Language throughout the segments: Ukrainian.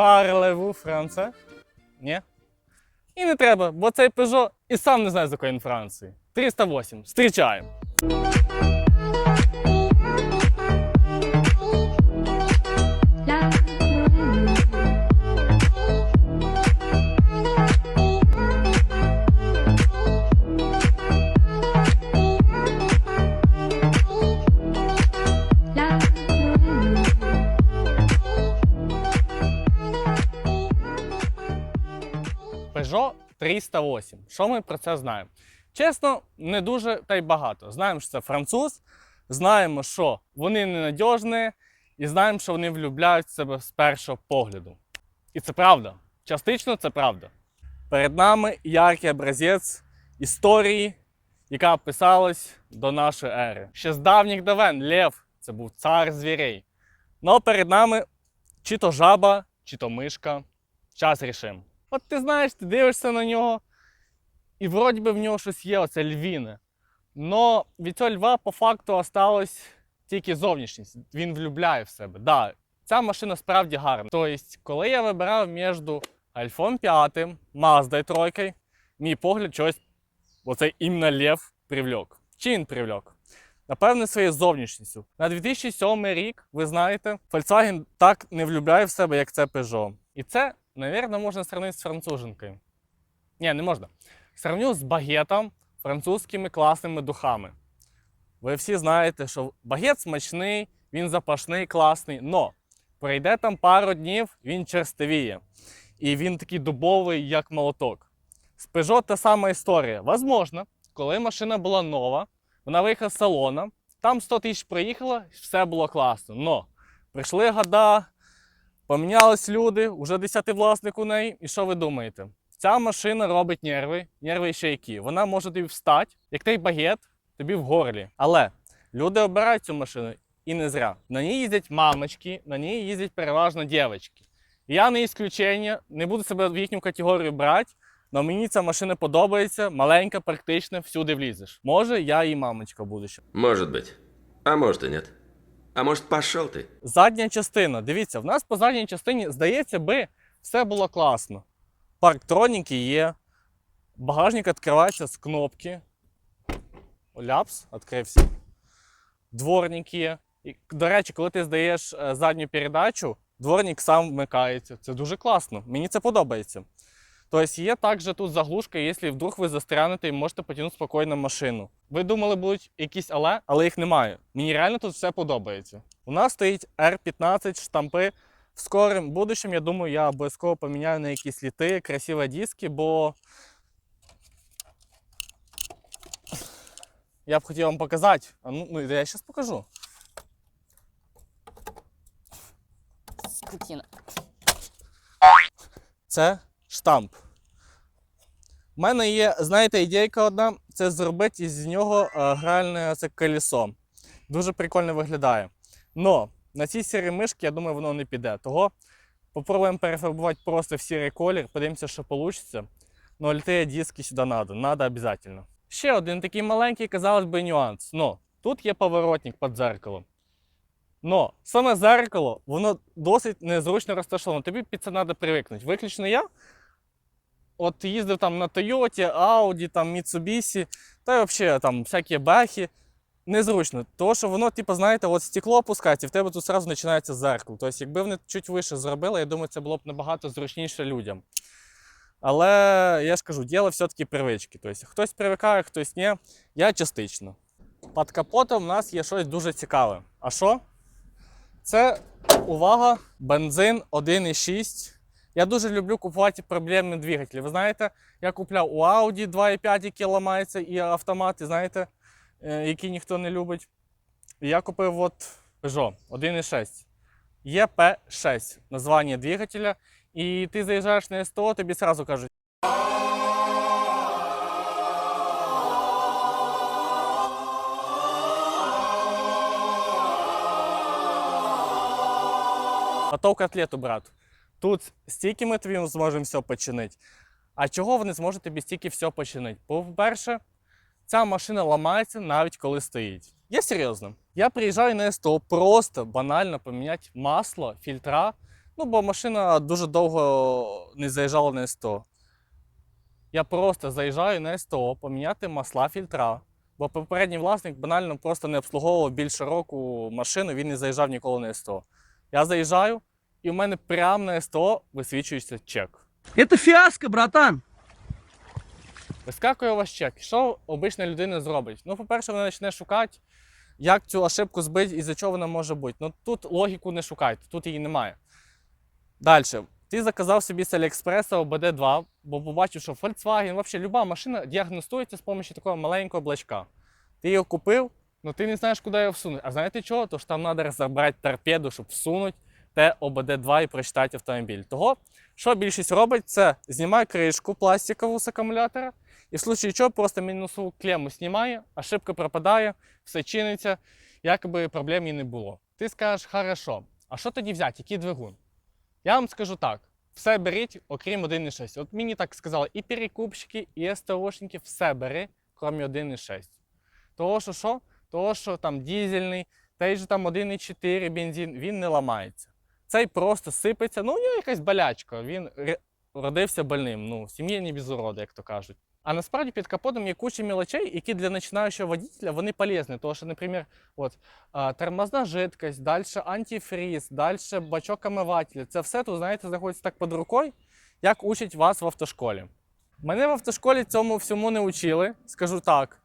Parlez-vous français? Ні? І не треба, бо цей Peugeot і сам не знає, з якої він Франції. 308. Зустрічаємо. Peugeot 308. Що ми про це знаємо? Чесно, не дуже та й багато. Знаємо, що це француз, знаємо, що вони ненадіжні, і знаємо, що вони влюбляють в себе з першого погляду. І це правда. Частично це правда. Перед нами яркий образець історії, яка писалась до нашої ери. Ще з давніх давен Лев це був цар звірей. Но перед нами чи то жаба, чи то мишка. Час рішим. От ти знаєш, ти дивишся на нього, і вроді би в нього щось є, оце львіне. Но від цього льва по факту осталось тільки зовнішність. Він влюбляє в себе. Да, ця машина справді гарна. Тобто, коли я вибирав між Альфом 5, Mazda 3, мій погляд чогось оцей іменно лев привлек. Чи він привлек? Напевне, своєю зовнішністю. На 2007 рік, ви знаєте, Volkswagen так не влюбляє в себе, як це Peugeot. І це, навірно, можна сравнити з француженкою. Ні, не можна. Сравню з багетом, французькими класними духами. Ви всі знаєте, що багет смачний, він запашний, класний, но пройде там пару днів, він черстовіє. І він такий дубовий, як молоток. З Peugeot та сама історія. Возможно, коли машина була нова, вона виїхала з салона, там 100 тисяч проїхала, все було класно. Но прийшли года, помінялись люди, уже 10 власник у неї. І що ви думаєте? Ця машина робить нерви, нерви ще які. Вона може тобі встати, як той багет, тобі в горлі. Але люди обирають цю машину і не зря. На ній їздять мамочки, на ній їздять переважно дівчатки. Я не ісключення, не буду себе в їхню категорію брати, але мені ця машина подобається, маленька, практична, всюди влізеш. Може, я і мамочка буду ще. Может быть. А может и нет. А может, пошел ты? Задня частина. Дивіться, в нас по задній частині, здається би, все було класно. Парктроніки є. Багажник відкривається з кнопки. Ляпс, відкрився. Дворник є. І, до речі, коли ти здаєш е, задню передачу, дворник сам вмикається. Це дуже класно. Мені це подобається. Тобто є також тут заглушка, якщо вдруг ви застрянете і можете потягнути спокійно машину. Ви думали, будуть якісь але, але їх немає. Мені реально тут все подобається. У нас стоїть R15 штампи. В скорим будущем, я думаю, я обов'язково поміняю на якісь літи, красиві диски, бо я б хотів вам показати. А ну, ну я зараз покажу. Скотина. Це штамп. У мене є, знаєте, ідейка одна це зробити із нього е, гральне це колесо. Дуже прикольно виглядає. Но на цій сірій мишки, я думаю, воно не піде. Того попробуємо перефарбувати просто в сірий колір, подивимося, що вийде. Но літає диски сюди треба, треба обов'язково. Ще один такий маленький, казалось би, нюанс. Но тут є поворотник під дзеркалом. Но саме зеркало, воно досить незручно розташовано. Тобі під це треба привикнути. Виключно я. От їздив там на Тойоті, Ауді, там Mitsubishi, та й взагалі там всякі бехи. Незручно. Тому що воно, типу, знаєте, от стекло опускається, і в тебе тут одразу починається зеркало. Тобто, якби вони чуть вище зробили, я думаю, це було б набагато зручніше людям. Але я ж кажу, діло все-таки привички. Тобто, хтось привикає, хтось ні. Я частично. Під капотом у нас є щось дуже цікаве. А що? Це увага, бензин 1,6. Я дуже люблю купувати проблемні двигателі. Ви знаєте, я купляв у Audi 2,5, які ламаються, і автомати, знаєте, е, які ніхто не любить. Я купив от Peugeot 1,6. ЄП6 названня двигателя. І ти заїжджаєш на СТО, тобі одразу кажуть. Готов котлету, брат. Тут стільки ми тобі зможемо все починити. А чого вони зможуть тобі стільки все починити? По-перше, ця машина ламається навіть коли стоїть. Я серйозно. Я приїжджаю на СТО просто банально поміняти масло, фільтра. Ну, бо машина дуже довго не заїжджала на СТО. Я просто заїжджаю на СТО поміняти масла фільтра. Бо попередній власник банально просто не обслуговував більше року машину, він не заїжджав ніколи на СТО. Я заїжджаю, і в мене прямо на СТО висвічується чек. Это фиаско, братан. Вискакує у вас чек. Що обична людина зробить? Ну, по-перше, вона почне шукати, як цю ошибку збити і за чого вона може бути. Ну тут логіку не шукайте, тут її немає. Далі. Ти заказав собі з Аліекспреса обд 2 бо побачив, що Volkswagen, взагалі люба машина діагностується з допомогою такого маленького блачка. Ти його купив, але ти не знаєш, куди його всунути. А знаєте чого? Тож там треба розібрати торпеду, щоб всунути те обд 2 і прочитати автомобіль. Того, що більшість робить, це знімає кришку пластикову з акумулятора, і в случае чого просто мінусову клему знімає, ошибка пропадає, все чиниться, якби проблем і не було. Ти скажеш, хорошо, а що тоді взяти, який двигун? Я вам скажу так: все беріть, окрім 1.6. От мені так сказали і перекупщики, і СТОшники, все бери, крім 1.6. Того, що що? Того, що там дізельний, той же там 1.4 бензин, він не ламається. Цей просто сипеться, ну у нього якась болячка, він родився больним. Ну, в сім'ї не без уроду, як то кажуть. А насправді під капотом є куча мелочей, які для починаючого водителя вони полезні. Тому що, наприклад, от, тормозна жидкость, далі антифріз, далі бачок омивателя. Це все тут, знаєте, знаходиться так під рукою, як учать вас в автошколі. Мене в автошколі цьому всьому не учили, скажу так.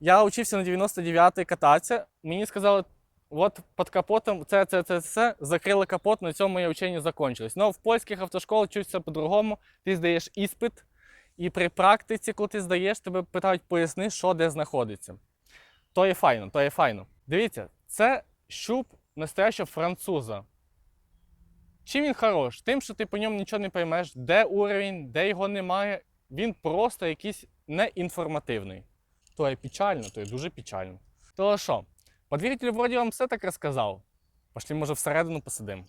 Я учився на 99-й кататися, мені сказали, от під капотом це, це, це, це, закрили капот, на цьому моє учення закончилось. Но в польських автошколах вчуться по-другому, ти здаєш іспит, і при практиці, коли ти здаєш, тебе питають поясни, що де знаходиться. То є файно, то є файно. Дивіться, це щуп настоящого француза. Чим він хорош? Тим, що ти по ньому нічого не поймеш, де уровень, де його немає. Він просто якийсь неінформативний. То є печально, то є дуже печально. То що, подвіритель вроді вам все так розказав. Пошли, може, всередину посидимо.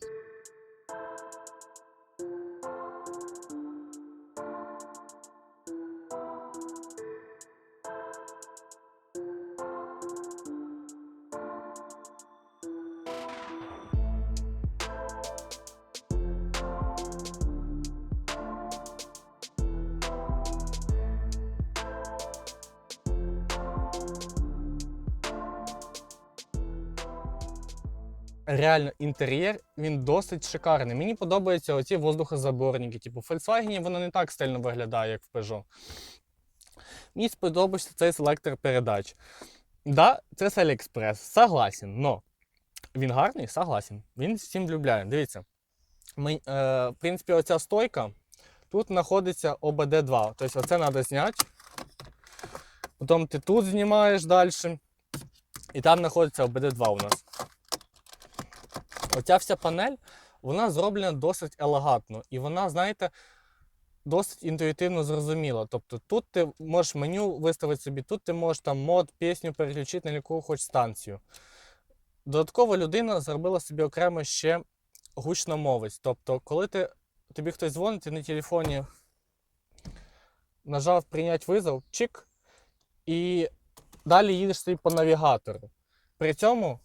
Реально інтер'єр він досить шикарний. Мені подобаються оці воздухозаборники. Типу, Volkswagen воно не так стильно виглядає, як в Peugeot. Мені сподобався цей селектор передач. Да, це з AliExpress, согласен, но він гарний, согласен. Він всім влюбляє. Дивіться. Ми, е, в принципі, оця стойка. Тут знаходиться ОБД2. Тобто оце треба зняти. Потім ти тут знімаєш далі. І там знаходиться ОБД2 у нас. Оця вся панель, вона зроблена досить елегантно. І вона, знаєте, досить інтуїтивно зрозуміла. Тобто тут ти можеш меню виставити собі, тут ти можеш там мод, пісню переключити на яку хоч станцію. Додатково людина зробила собі окремо ще гучномовець. Тобто, коли ти, тобі хтось дзвонить, ти на телефоні нажав прийняти визов, чик, і далі їдеш собі по навігатору. При цьому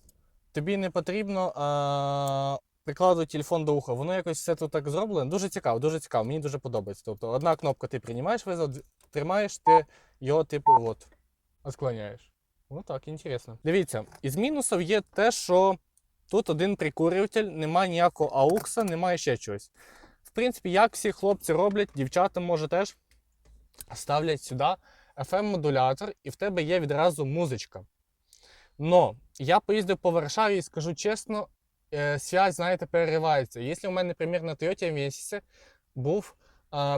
тобі не потрібно а, прикладувати телефон до уха. Воно якось все тут так зроблено. Дуже цікаво, дуже цікаво. Мені дуже подобається. Тобто одна кнопка ти приймаєш визов, тримаєш, ти його, типу, от, отклоняєш. Ну так, інтересно. Дивіться, із мінусів є те, що тут один прикурюватель, немає ніякого аукса, немає ще чогось. В принципі, як всі хлопці роблять, дівчата може теж ставлять сюди FM-модулятор, і в тебе є відразу музичка. Но я поїздив по Варшаві і скажу чесно, е, связь, знаєте, переривається. Якщо у мене, наприклад, на Toyota Avensis був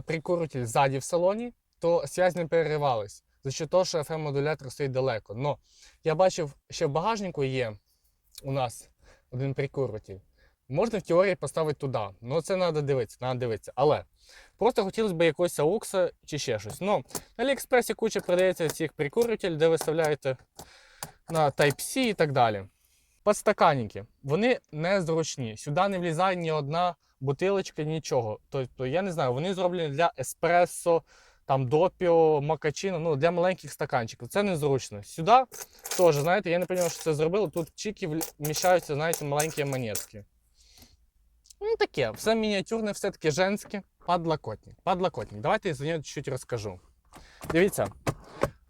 прикурюватель ззаді в салоні, то связь не переривалась. За що того, що FM-модулятор стоїть далеко. Но я бачив, ще в багажнику є у нас один прикурюватель. Можна в теорії поставити туди. Ну це треба дивитися, треба дивитися. Але просто хотілося б якогось аукса чи ще щось. Ну, на Аліекспресі куча продається цих прикурюватель, де ви вставляєте на Type-C і так далі. Подстаканники. Вони незручні. Сюди не влізає ні одна бутилочка, нічого. Тобто, я не знаю, вони зроблені для еспресо, там допіо, макачино, ну для маленьких стаканчиків. Це незручно. Сюди теж, знаєте, я не розумію, що це зробили. Тут чики вміщаються, знаєте, маленькі монетки. Ну таке, все мініатюрне, все таки женське. Подлокотник. Подлокотник. Давайте я за нього чуть розкажу. Дивіться,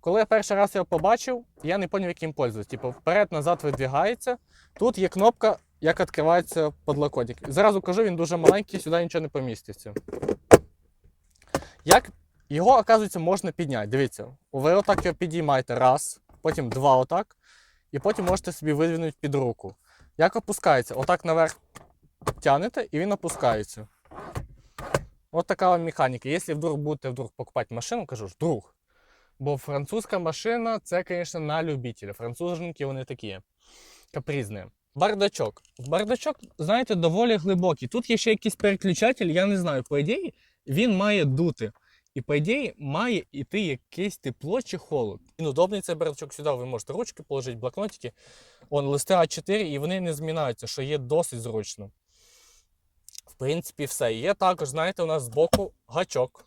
коли я перший раз його побачив, я не зрозумів, яким пользуюсь. Типу, вперед-назад видвигається. Тут є кнопка, як відкривається подлокотник. Зразу кажу, він дуже маленький, сюди нічого не поміститься. Як його, оказується, можна підняти. Дивіться, ви отак його підіймаєте раз, потім два отак, і потім можете собі видвинути під руку. Як опускається? Отак наверх тягнете і він опускається. От така механіка. Якщо вдруг будете вдруг покупати машину, кажу ж, вдруг. Бо французька машина це, звісно, на любителя. Француженки вони такі капризні. Бардачок. Бардачок, знаєте, доволі глибокий. Тут є ще якийсь переключатель, я не знаю. По ідеї, він має дути. І по ідеї має йти якесь тепло чи холод. Він удобний цей бардачок сюди. Ви можете ручки положити, блокнотики. Он листи А4, і вони не змінаються, що є досить зручно. В принципі, все. Є також, знаєте, у нас збоку гачок,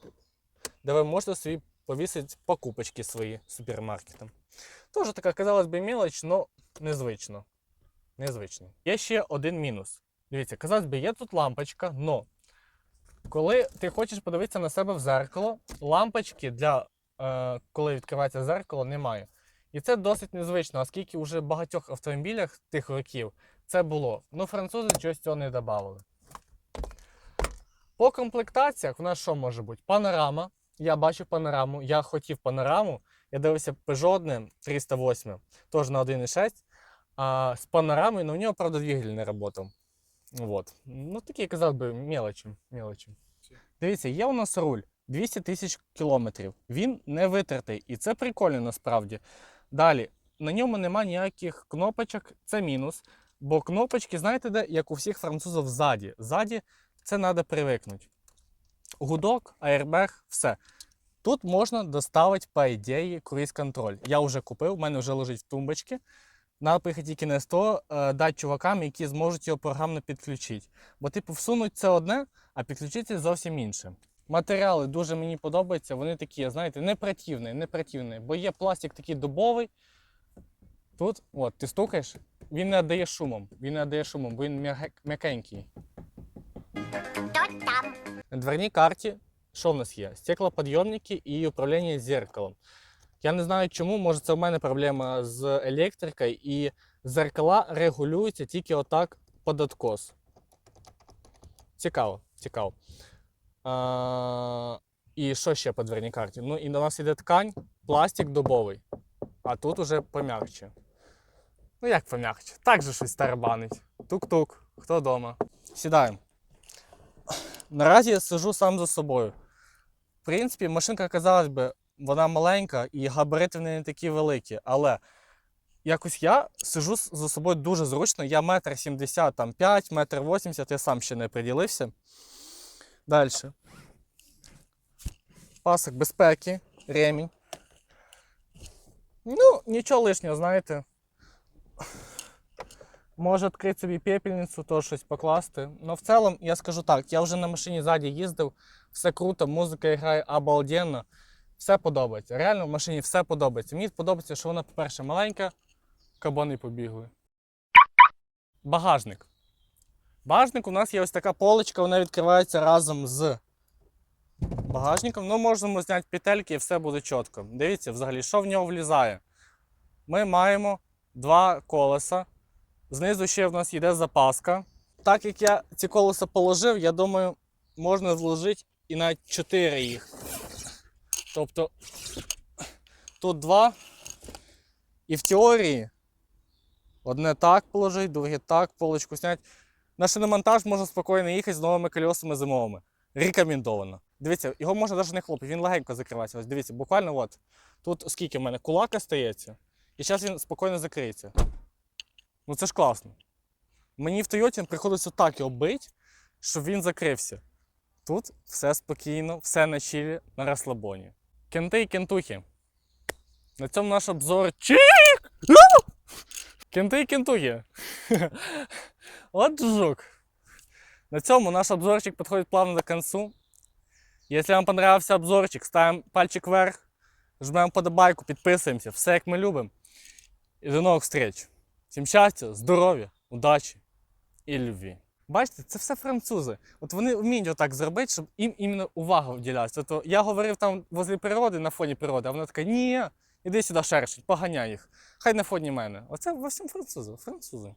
де ви можете собі повісити покупочки свої супермаркетом. Тоже така, казалось би, мілоч, але незвично. Незвично. Є ще один мінус. Дивіться, казалось би, є тут лампочка, але коли ти хочеш подивитися на себе в зеркало, лампочки для е, коли відкривається зеркало, немає. І це досить незвично, оскільки вже в багатьох автомобілях тих років це було. Ну, французи чогось цього не додавали. По комплектаціях у нас що може бути? Панорама. Я бачив панораму, я хотів панораму. Я дивився Peugeot 308, теж на 1.6. А з панорамою, ну у нього, правда, двигатель не працював. Вот. Ну, такі, казав би, мелочі. мелочі. Дивіться, є у нас руль 200 тисяч кілометрів. Він не витертий. І це прикольно насправді. Далі, на ньому нема ніяких кнопочок, це мінус. Бо кнопочки, знаєте, де, як у всіх французів ззаді. Ззаді це треба привикнути. Гудок, аербег, все. Тут можна доставити, по ідеї, круїз-контроль. Я вже купив, в мене вже лежить в тумбочці. Надо поїхати тільки на СТО, е, дати чувакам, які зможуть його програмно підключити. Бо, типу, всунуть це одне, а підключити зовсім інше. Матеріали дуже мені подобаються, вони такі, знаєте, не противні. Бо є пластик такий дубовий. Тут, от, ти стукаєш, він не віддає шумом. Він не віддає шумом, бо він м'яке- м'якенький. На дверній карті що в нас є? Стеклоподйомники і управління зеркалом. Я не знаю чому, може це в мене проблема з електрикою, і зеркала регулюються тільки отак під откос. Цікаво, цікаво. А, і що ще по дверній карті? Ну і до нас іде ткань, пластик дубовий. А тут уже пом'якче. Ну як пом'якче? Так же щось тарабанить. Тук-тук, хто вдома? Сідаємо. Наразі я сижу сам за собою. В принципі, машинка, казалось би, вона маленька і габарити в неї не такі великі. Але якось я сижу за собою дуже зручно. Я метр сімдесят, там 5, метр 80, я сам ще не приділився. Далі. Пасок безпеки, ремінь. Ну, нічого лишнього, знаєте. Може відкрити собі пепельницю, то щось покласти. Ну, в цілому, я скажу так, я вже на машині ззаді їздив, все круто, музика грає обалденно. Все подобається. Реально в машині все подобається. Мені подобається, що вона, по-перше, маленька, кабани побігли. Багажник. Багажник у нас є ось така поличка, вона відкривається разом з багажником. Ну, можемо зняти петельки і все буде чітко. Дивіться, взагалі, що в нього влізає. Ми маємо два колеса. Знизу ще в нас йде запаска. Так як я ці колеса положив, я думаю, можна зложити і навіть 4 їх. Тобто тут два. І в теорії одне так положити, друге так, полочку зняти. На шиномонтаж можна спокійно їхати з новими колесами зимовими. Рекомендовано. Дивіться, його можна навіть не хлопати, він легенько закривається. Ось дивіться, буквально от. Тут скільки в мене кулак остається. І зараз він спокійно закриється. Ну це ж класно. Мені в Тойоті приходиться так його бити, щоб він закрився. Тут все спокійно, все на чилі, на розслабоні. Кенти і кентухи. На цьому наш обзор. Чик! Ну! Кенти і кентухи. От жук. На цьому наш обзорчик підходить плавно до концу. Если вам понравился обзорчик, ставим пальчик вверх, жмем подобайку, підписуємося. Все як ми любимо. І до нових встреч. Всім щастя, здоров'я, удачі і любві. Бачите, це все французи. От вони вміють отак зробити, щоб їм іменно увага вділялася. То я говорив там возле природи, на фоні природи, а вона така, ні, іди сюди шершить, поганяй їх. Хай на фоні мене. Оце во всім французи. Французи.